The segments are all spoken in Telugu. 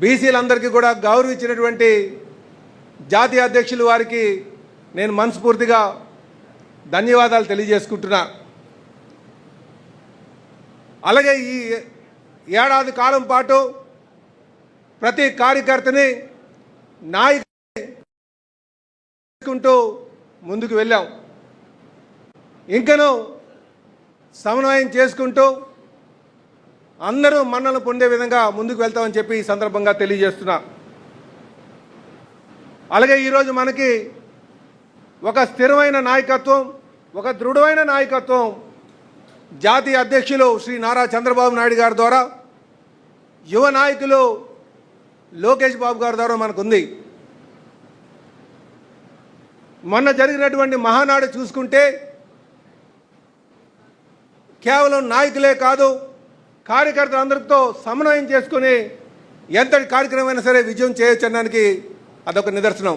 బీసీలందరికీ కూడా గౌరవించినటువంటి జాతీయ అధ్యక్షులు వారికి నేను మనస్ఫూర్తిగా ధన్యవాదాలు తెలియజేసుకుంటున్నా. అలాగే ఈ ఏడాది కాలం పాటు ప్రతి కార్యకర్తని నాయకుంటూ ముందుకు వెళ్ళాం. ఇంకను సమన్వయం చేసుకుంటూ అందరూ మన్నలు పొందే విధంగా ముందుకు వెళ్తామని చెప్పి ఈ సందర్భంగా తెలియజేస్తున్నా. అలాగే ఈరోజు మనకి ఒక స్థిరమైన నాయకత్వం ఒక దృఢమైన నాయకత్వం జాతీయ అధ్యక్షులు శ్రీ నారా చంద్రబాబు నాయుడు గారి ద్వారా యువ నాయకులు లోకేష్ బాబు గారి ద్వారా మనకుంది. మొన్న జరిగినటువంటి మహానాడు చూసుకుంటే కేవలం నాయకులే కాదు కార్యకర్తలందరితో సమన్వయం చేసుకుని ఎంతటి కార్యక్రమమైనా సరే విజయం చేయొచ్చు అనడానికి అదొక నిదర్శనం.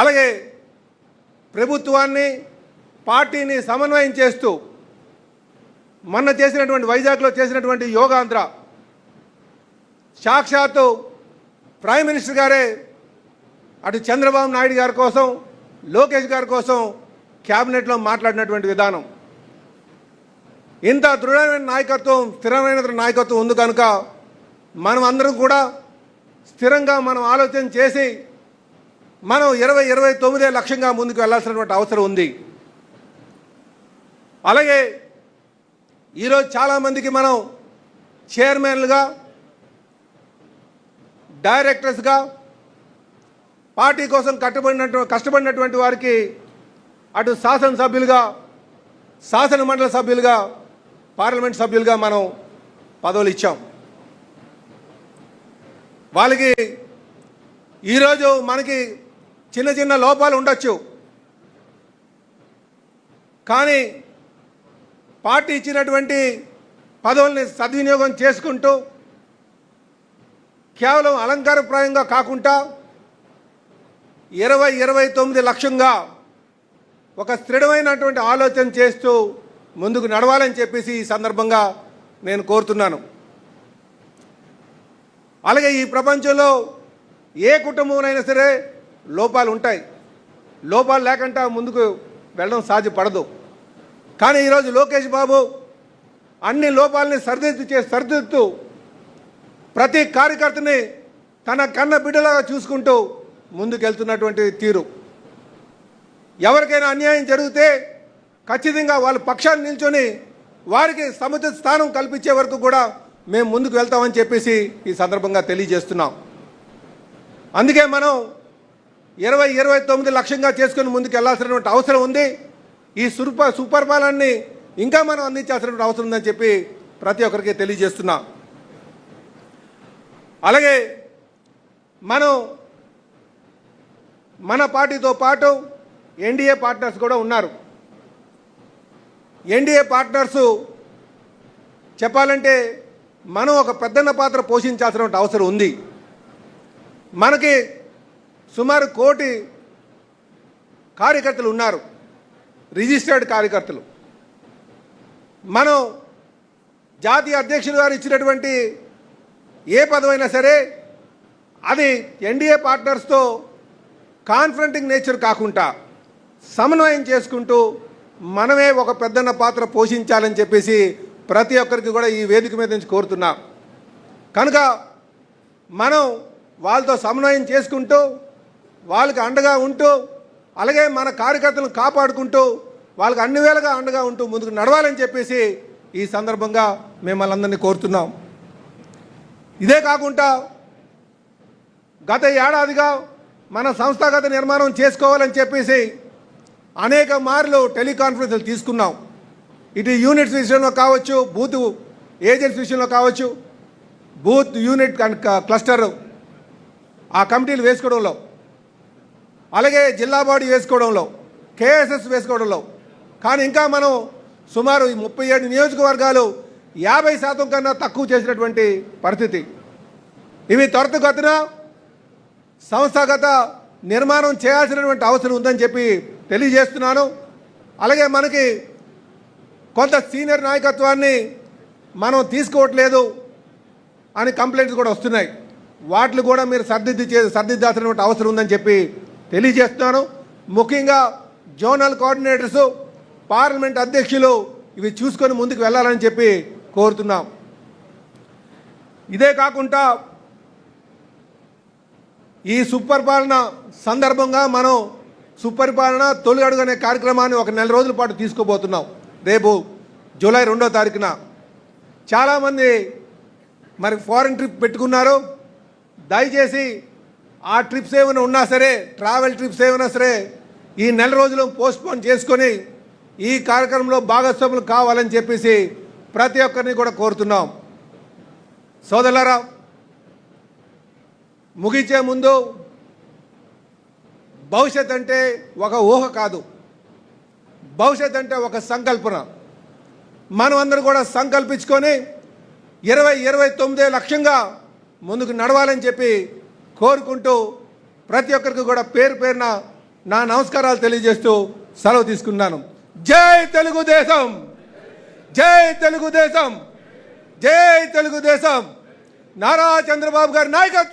అలాగే ప్రభుత్వాన్ని పార్టీని సమన్వయం చేస్తూ మొన్న చేసినటువంటి వైజాగ్లో చేసినటువంటి యోగాంధ్ర సాక్షాత్తు ప్రైమ్ మినిస్టర్ గారే అటు చంద్రబాబు నాయుడు గారి కోసం లోకేష్ గారి కోసం క్యాబినెట్లో మాట్లాడినటువంటి విధానం. ఇంత దృఢమైన నాయకత్వం స్థిరమైన నాయకత్వం ఉంది కనుక మనం అందరం కూడా స్థిరంగా మనం ఆలోచన చేసి మనం ఇరవై ఇరవై తొమ్మిదే లక్ష్యంగా ముందుకు వెళ్ళాల్సినటువంటి అవసరం ఉంది. అలాగే ఈరోజు చాలామందికి మనం చైర్మన్లుగా డైరెక్టర్స్గా పార్టీ కోసం కట్టబడినట్టు కష్టపడినటువంటి వారికి అటు శాసనసభ్యులుగా శాసన మండలి సభ్యులుగా పార్లమెంట్ సభ్యులుగా మనం పదవులు ఇచ్చాం. వాళ్ళకి ఈరోజు మనకి చిన్న చిన్న లోపాలు ఉండొచ్చు. కానీ పార్టీ ఇచ్చినటువంటి పదవుల్ని సద్వినియోగం చేసుకుంటూ కేవలం అలంకారప్రాయంగా కాకుండా ఇరవై ఇరవై తొమ్మిది లక్ష్యంగా ఒక స్థిరమైనటువంటి ఆలోచన చేస్తూ ముందుకు నడవాలని చెప్పేసి ఈ సందర్భంగా నేను కోరుతున్నాను. అలాగే ఈ ప్రపంచంలో ఏ కుటుంబంలోనైనా సరే లోపాలు ఉంటాయి. లోపాలు లేకుండా ముందుకు వెళ్ళడం సాధ్యపడదు. కానీ ఈరోజు లోకేష్ బాబు అన్ని లోపాలని సరిదిద్దు చే సరిదిద్దుతూ ప్రతి కార్యకర్తని తన కన్న బిడ్డలాగా చూసుకుంటూ ముందుకెళ్తున్నటువంటి తీరు. ఎవరికైనా అన్యాయం జరిగితే ఖచ్చితంగా వాళ్ళ పక్షాన్ని నిల్చొని వారికి సముచిత స్థానం కల్పించే వరకు కూడా మేము ముందుకు వెళ్తామని చెప్పేసి ఈ సందర్భంగా తెలియజేస్తున్నాం. అందుకే మనం ఇరవై ఇరవై తొమ్మిది లక్ష్యంగా చేసుకుని ముందుకు వెళ్ళాల్సినటువంటి అవసరం ఉంది. ఈ సుప సుపరిపాలనని ఇంకా మనం అందించాల్సినటువంటి అవసరం ఉందని చెప్పి ప్రతి ఒక్కరికి తెలియజేస్తున్నాం. అలాగే మనం మన పార్టీతో పాటు ఎన్డీఏ పార్ట్నర్స్ కూడా ఉన్నారు. ఎన్డీఏ పార్ట్నర్సు చెప్పాలంటే మనం ఒక పెద్దన్న పాత్ర పోషించాల్సిన అవసరం ఉంది. మనకి సుమారు కోటి కార్యకర్తలు ఉన్నారు. రిజిస్టర్డ్ కార్యకర్తలు. మనం జాతీయ అధ్యక్షులు గారు ఇచ్చినటువంటి ఏ పదవైనా సరే అది ఎన్డీఏ పార్ట్నర్స్తో కాన్ఫరెంటింగ్ నేచర్ కాకుండా సమన్వయం చేసుకుంటూ మనమే ఒక పెద్దన్న పాత్ర పోషించాలని చెప్పేసి ప్రతి ఒక్కరికి కూడా ఈ వేదిక మీద నుంచి కోరుతున్నా. కనుక మనం వాళ్ళతో సమన్వయం చేసుకుంటూ వాళ్ళకి అండగా ఉంటూ అలాగే మన కార్యకర్తలను కాపాడుకుంటూ వాళ్ళకి అన్ని వేళగా అండగా ఉంటూ ముందుకు నడవాలని చెప్పేసి ఈ సందర్భంగా మిమ్మల్ని అందరినీ కోరుతున్నాం. ఇదే కాకుండా గత ఏడాదిగా మన సంస్థాగత నిర్మాణం చేసుకోవాలని చెప్పేసి అనేక మార్లు టెలికాన్ఫరెన్స్లు తీసుకున్నాం. ఇటు యూనిట్స్ విషయంలో కావచ్చు బూత్ ఏజెంట్స్ విషయంలో కావచ్చు బూత్ యూనిట్ అండ్ క్లస్టర్ ఆ కమిటీలు వేసుకోవడంలో అలాగే జిల్లా బాడీ వేసుకోవడంలో కేఎస్ఎస్ వేసుకోవడంలో. కానీ ఇంకా మనం సుమారు ఈ ముప్పై ఏడు నియోజకవర్గాలు యాభై శాతం కన్నా తక్కువ చేసినటువంటి పరిస్థితి. ఇవి త్వరితగతిన సంస్థాగత నిర్మాణం చేయాల్సినటువంటి అవసరం ఉందని చెప్పి తెలియజేస్తున్నాను. అలాగే మనకి కొంత సీనియర్ నాయకత్వాన్ని మనం తీసుకోవట్లేదు అని కంప్లైంట్స్ కూడా వస్తున్నాయి. వాటిని కూడా మీరు సర్దిద్ది చే సర్దిద్దాల్సినటువంటి అవసరం ఉందని చెప్పి తెలియజేస్తున్నాను. ముఖ్యంగా జోనల్ కోఆర్డినేటర్స్ పార్లమెంట్ అధ్యక్షులు ఇవి చూసుకొని ముందుకు వెళ్ళాలని చెప్పి కోరుతున్నాం. ఇదే కాకుండా ఈ సుపరిపాలన సందర్భంగా మనం సుపరిపాలన తొలి అడుగు అనే కార్యక్రమాన్ని ఒక నెల రోజుల పాటు తీసుకోబోతున్నాం. రేపు జూలై రెండో తారీఖున. చాలామంది మరి ఫారెన్ ట్రిప్ పెట్టుకున్నారు. దయచేసి ఆ ట్రిప్స్ ఏమైనా ఉన్నా సరే ట్రావెల్ ట్రిప్స్ ఏమైనా సరే ఈ నెల రోజులు పోస్ట్పోన్ చేసుకొని ఈ కార్యక్రమంలో భాగస్వాములు కావాలని చెప్పేసి ప్రతి ఒక్కరిని కూడా కోరుతున్నాం. సోదరులారా ముగించే ముందు భవిష్యత్ అంటే ఒక ఊహ కాదు. భవిష్యత్ అంటే ఒక సంకల్పన. మనం అందరం కూడా సంకల్పించుకొని ఇరవై ఇరవై తొమ్మిదే లక్ష్యంగా ముందుకు నడవాలని చెప్పి కోరుకుంటూ ప్రతి ఒక్కరికి కూడా పేరు పేరున నా నమస్కారాలు తెలియజేస్తూ సెలవు తీసుకున్నాను. జై తెలుగుదేశం! జై తెలుగుదేశం! జై తెలుగుదేశం! నారా చంద్రబాబు గారి నాయకత్వం!